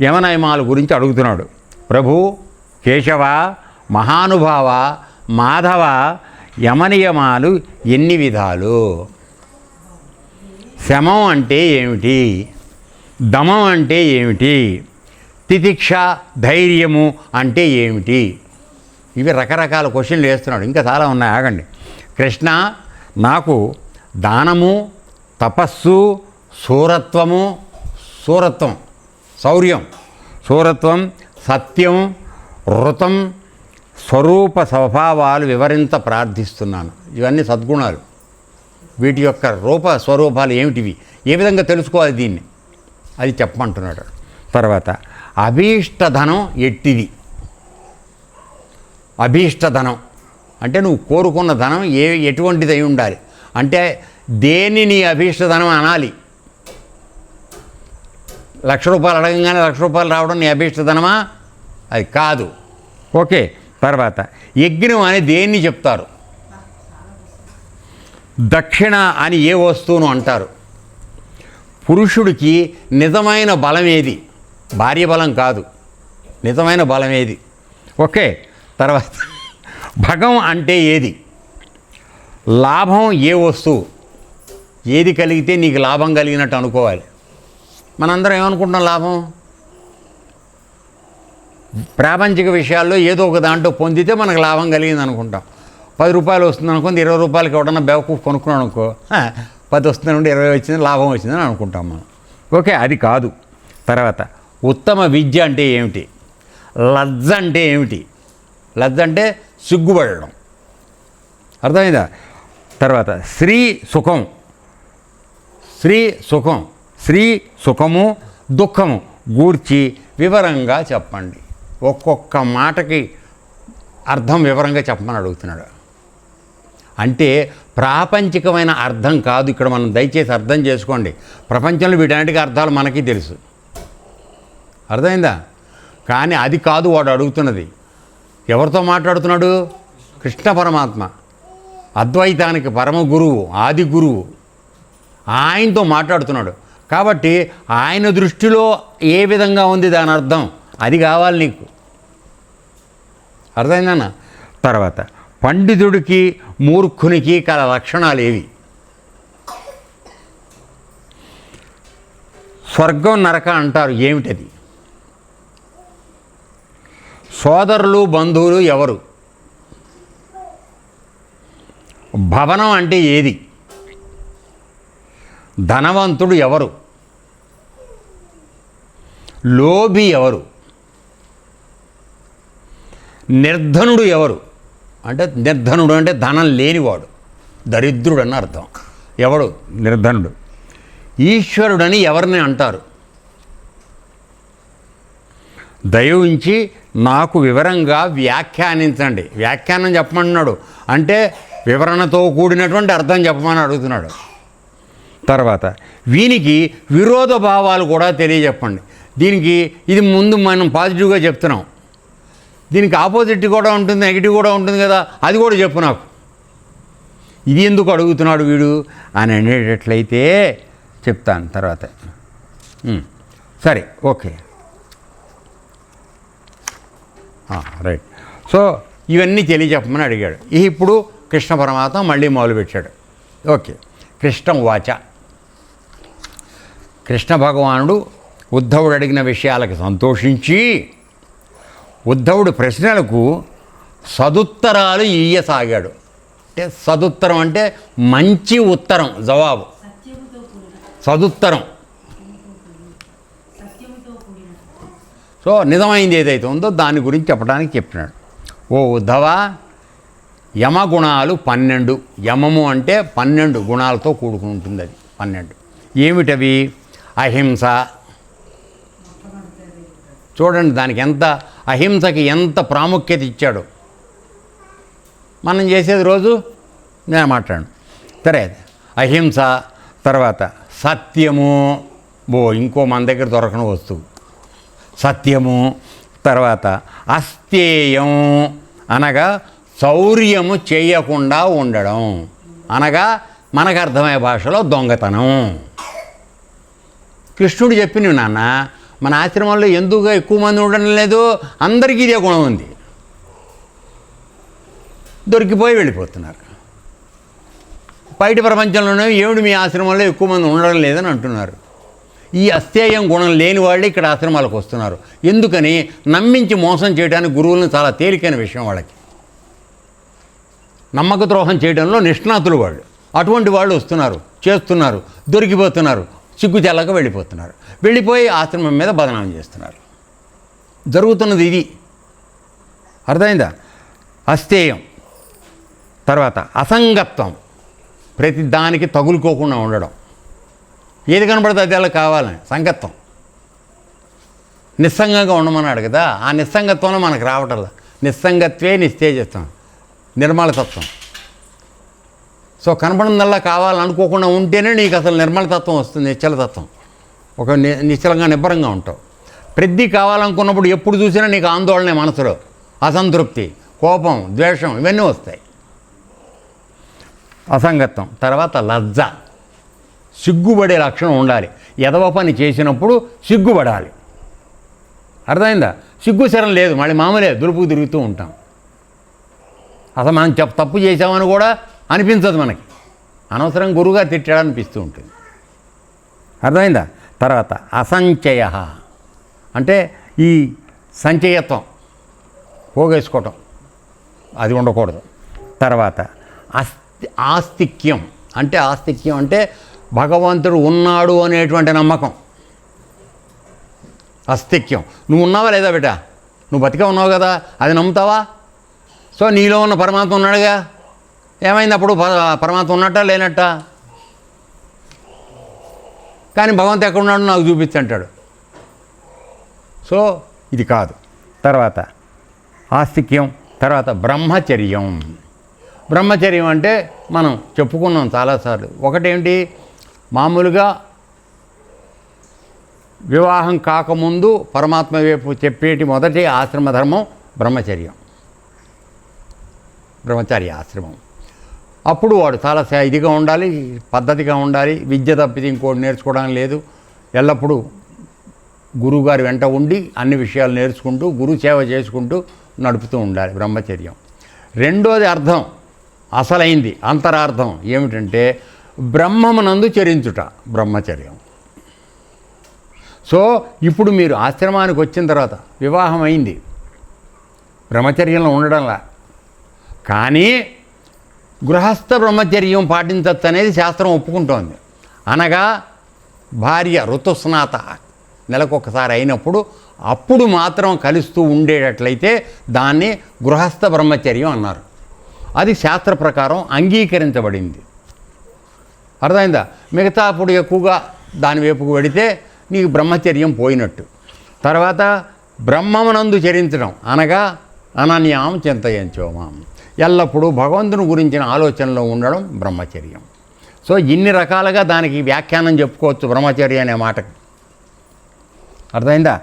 యమనయమాల గురించి అడుగుతున్నాడు. ప్రభు కేశవ మహానుభావ మాధవ యమనియమాలు ఎన్ని విధాలు? శమం అంటే ఏమిటి? దమం అంటే ఏమిటి? తితిక్ష ధైర్యము అంటే ఏమిటి? ఇవి రకరకాల క్వశ్చన్లు వేస్తున్నాడు. ఇంకా చాలా ఉన్నాయి. ఆగండి. కృష్ణ నాకు దానము తపస్సు సూరత్వము సూరత్వం శౌర్యం సూరత్వం సత్యం వృతం స్వరూప స్వభావాలు వివరింత ప్రార్థిస్తున్నాను. ఇవన్నీ సద్గుణాలు. వీటి యొక్క రూప స్వరూపాలు ఏమిటివి? ఏ విధంగా తెలుసుకోవాలి దీన్ని? అది చెప్పమంటున్నాడు. తర్వాత అభీష్టధనం ఎట్టిది? అభీష్టధనం. అంటే నువ్వు కోరుకున్న ధనం ఏ ఎటువంటిది అయి ఉండాలి? అంటే దేనిని నీ అభీష్టధనం అనాలి? లక్ష రూపాయలు అడగంగానే లక్ష రూపాయలు రావడం నీ అభీష్టతనమా? అది కాదు. ఓకే తర్వాత యజ్ఞం అని దేన్ని చెప్తారు? దక్షిణ అని ఏ వస్తువును అంటారు? పురుషుడికి నిజమైన బలం ఏది? భార్య బలం కాదు. నిజమైన బలం ఏది? ఓకే తర్వాత భగం అంటే ఏది? లాభం ఏ వస్తువు? ఏది కలిగితే నీకు లాభం కలిగినట్టు అనుకోవాలి. మనందరం ఏమనుకుంటున్నాం లాభం? ప్రాపంచిక విషయాల్లో ఏదో ఒక దాంట్లో పొందితే మనకు లాభం కలిగింది అనుకుంటాం. పది రూపాయలు వస్తుంది అనుకుంది ఇరవై రూపాయలకి ఎవడన్నా బెవకు కొనుక్కున్నాను అనుకో పది వస్తుంది నుండి ఇరవై వచ్చింది లాభం వచ్చిందని అనుకుంటాం మనం. ఓకే అది కాదు. తర్వాత ఉత్తమ విద్య అంటే ఏమిటి? లజ్జ అంటే ఏమిటి? లజ్జ అంటే సిగ్గుపడడం. అర్థమైందా? తర్వాత శ్రీ సుఖం. శ్రీ సుఖం. శ్రీ సుఖము దుఃఖము గూర్చి వివరంగా చెప్పండి. ఒక్కొక్క మాటకి అర్థం వివరంగా చెప్పమని అడుగుతున్నాడు. అంటే ప్రాపంచికమైన అర్థం కాదు ఇక్కడ మనం దయచేసి అర్థం చేసుకోండి. ప్రపంచంలో వీటన్నిటికీ అర్థాలు మనకి తెలుసు. అర్థమైందా? కానీ అది కాదు వాడు అడుగుతున్నది. ఎవరితో మాట్లాడుతున్నాడు? కృష్ణ పరమాత్మ. అద్వైతానికి పరమ గురువు ఆది గురువు. ఆయనతో మాట్లాడుతున్నాడు. కాబట్టి ఆయన దృష్టిలో ఏ విధంగా ఉంది దాని అర్థం? అది కావాలి నీకు. అర్థమైందన్న తర్వాత పండితుడికి మూర్ఖునికి కల లక్షణాలు ఏవి స్వర్గం నరక అంటారు. ఏమిటది? సోదరులు బంధువులు ఎవరు? భవనం అంటే ఏది? ధనవంతుడు ఎవరు? లోభి ఎవరు? నిర్ధనుడు ఎవరు? అంటే నిర్ధనుడు అంటే ధనం లేనివాడు. దరిద్రుడు అని అర్థం. ఎవడు? నిర్ధనుడు. ఈశ్వరుడని ఎవరిని అంటారు? దయవుంచి నాకు వివరంగా వ్యాఖ్యానించండి. వ్యాఖ్యానం చెప్పమన్నాడు. అంటే వివరణతో కూడినటువంటి అర్థం చెప్పమని అడుగుతున్నాడు. తర్వాత వీనికి విరోధ భావాలు కూడా తెలియజెప్పండి. దీనికి ఇది ముందు మనం పాజిటివ్గా చెప్తున్నాం. దీనికి ఆపోజిట్ కూడా ఉంటుంది నెగిటివ్ కూడా ఉంటుంది కదా అది కూడా చెప్పు నాకు. ఇది ఎందుకు అడుగుతున్నాడు వీడు అని అనేటట్లయితే చెప్తాను తర్వాత. సరే ఓకే. రైట్. సో ఇవన్నీ తెలియజెప్పమని అడిగాడు. ఇప్పుడు కృష్ణ పరమాత్మ మళ్ళీ మొదలుపెట్టాడు. ఓకే. కృష్ణం వాచ. కృష్ణ భగవానుడు ఉద్ధవుడు అడిగిన విషయాలకు సంతోషించి ఉద్ధవుడు ప్రశ్నలకు సదుత్తరాలు ఇయ్యసాగాడు. అంటే సదుత్తరం అంటే మంచి ఉత్తరం జవాబు. సదుత్తరం. సో నిజమైంది ఏదైతే ఉందో దాని గురించి చెప్పడానికి చెప్పినాడు ఓ ఉద్ధవ యమగుణాలు పన్నెండు. యమము అంటే పన్నెండు గుణాలతో కూడుకుని ఉంటుంది అది పన్నెండు. ఏమిటవి? అహింస. చూడండి దానికి ఎంత అహింసకి ఎంత ప్రాముఖ్యత ఇచ్చాడు. మనం చేసేది రోజు నేను మాట్లాడు సరే అహింస తర్వాత సత్యము. బో ఇంకో మన దగ్గర దొరకని వస్తువు. సత్యము తర్వాత అస్థేయం. అనగా శౌర్యము చేయకుండా ఉండడం. అనగా మనకు అర్థమయ్యే భాషలో దొంగతనం. కృష్ణుడు చెప్పిన నాన్న మన ఆశ్రమంలో ఎందుకు ఎక్కువ మంది ఉండడం లేదు? అందరికీ ఇదే గుణం ఉంది. దొరికిపోయి వెళ్ళిపోతున్నారు. బయట ప్రపంచంలోనే ఏమిటి మీ ఆశ్రమంలో ఎక్కువ మంది ఉండడం లేదని అంటున్నారు. ఈ అస్థేయం గుణం లేని వాళ్ళే ఇక్కడ ఆశ్రమాలకు వస్తున్నారు. ఎందుకని? నమ్మించి మోసం చేయడానికి గురువులను చాలా తేలికైన విషయం వాళ్ళకి. నమ్మక ద్రోహం చేయడంలో నిష్ణాతులు వాళ్ళు. అటువంటి వాళ్ళు వస్తున్నారు చేస్తున్నారు దొరికిపోతున్నారు. సిగ్గు వెళ్ళిపోతున్నారు. వెళ్ళిపోయి ఆశ్రమం మీద బదనాం చేస్తున్నారు. జరుగుతున్నది ఇది. అర్థమైందా? అస్థేయం. తర్వాత అసంగత్వం ప్రతి దానికి తగులుకోకుండా ఉండడం. ఏది కనబడితే అది అలా కావాలని. సంగత్వం. నిస్సంగంగా ఉండమన్నాడు కదా. ఆ నిస్సంగత్వంలో మనకు రావటంలా నిస్సంగత్వే నిస్తేజత్వం నిర్మలతత్వం. సో కనపడిందల్లా కావాలనుకోకుండా ఉంటేనే నీకు అసలు నిర్మలతత్వం వస్తుంది నిశ్చలతత్వం ఒక నిశ్చలంగా నిబ్బరంగా ఉంటావు. ప్రతి కావాలనుకున్నప్పుడు ఎప్పుడు చూసినా నీకు ఆందోళనే మనసులో. అసంతృప్తి కోపం ద్వేషం ఇవన్నీ వస్తాయి. అసంగత్వం తర్వాత లజ్జ. సిగ్గుపడే లక్షణం ఉండాలి. ఎదవ పని చేసినప్పుడు సిగ్గుపడాలి. అర్థమైందా? సిగ్గు శరం లేదు. మళ్ళీ మామూలే దురుపు తిరుగుతూ ఉంటాం. అసలు మనం తప్పు చేసామని కూడా అనిపించదు మనకి. అనవసరం గురువుగా తిట్టాడనిపిస్తూ ఉంటుంది. అర్థమైందా? తర్వాత అసంచయ. అంటే ఈ సంచయత్వం పోగేసుకోవటం. అది ఉండకూడదు. తర్వాత అస్తి ఆస్తిక్యం. అంటే ఆస్తిక్యం అంటే భగవంతుడు ఉన్నాడు అనేటువంటి నమ్మకం. అస్తిక్యం. నువ్వు ఉన్నావా లేదా బిడ్డ? నువ్వు బతికే ఉన్నావు కదా? అది నమ్ముతావా? సో నీలో ఉన్న పరమాత్మ ఉన్నాడుగా. ఏమైంది అప్పుడు పరమాత్మ ఉన్నట్ట లేనట్ట? కానీ భగవంతు ఎక్కడున్నాడు నాకు చూపించంటాడు. సో ఇది కాదు. తర్వాత ఆస్తిక్యం తర్వాత బ్రహ్మచర్యం. బ్రహ్మచర్యం అంటే మనం చెప్పుకున్నాం చాలాసార్లు. ఒకటేంటి? మామూలుగా వివాహం కాకముందు పరమాత్మ వైపు చెప్పేటి మొదటి ఆశ్రమ ధర్మం బ్రహ్మచర్యం. బ్రహ్మచారి ఆశ్రమం. అప్పుడు వాడు చాలా ఇదిగా ఉండాలి పద్ధతిగా ఉండాలి. విద్య తప్పితే ఇంకోటి నేర్చుకోవడం లేదు. ఎల్లప్పుడూ గురువుగారి వెంట ఉండి అన్ని విషయాలు నేర్చుకుంటూ గురు సేవ చేసుకుంటూ నడుపుతూ ఉండాలి బ్రహ్మచర్యం. రెండోది అర్థం అసలైంది అంతరార్థం ఏమిటంటే బ్రహ్మమునందు చరించుట బ్రహ్మచర్యం. సో ఇప్పుడు మీరు ఆశ్రమానికి వచ్చిన తర్వాత వివాహం అయింది బ్రహ్మచర్యంలో ఉండడంలా. కానీ గృహస్థ బ్రహ్మచర్యం పాటించవచ్చు అనేది శాస్త్రం ఒప్పుకుంటోంది. అనగా భార్య ఋతుస్నాత నెలకొకసారి అయినప్పుడు అప్పుడు మాత్రం కలుస్తూ ఉండేటట్లయితే దాన్ని గృహస్థ బ్రహ్మచర్యం అన్నారు. అది శాస్త్ర ప్రకారం అంగీకరించబడింది. అర్థమైందా? మిగతా అప్పుడు ఎక్కువగా దాని వైపుకు వెడితే నీకు బ్రహ్మచర్యం పోయినట్టు. తర్వాత బ్రహ్మమునందు చరించడం అనగా అనన్యాం చింతయంచోమాం ఎల్లప్పుడూ భగవంతుని గురించిన ఆలోచనలో ఉండడం బ్రహ్మచర్యం. సో ఇన్ని రకాలుగా దానికి వ్యాఖ్యానం చెప్పుకోవచ్చు బ్రహ్మచర్య అనే మాటకి. అర్థమైందా?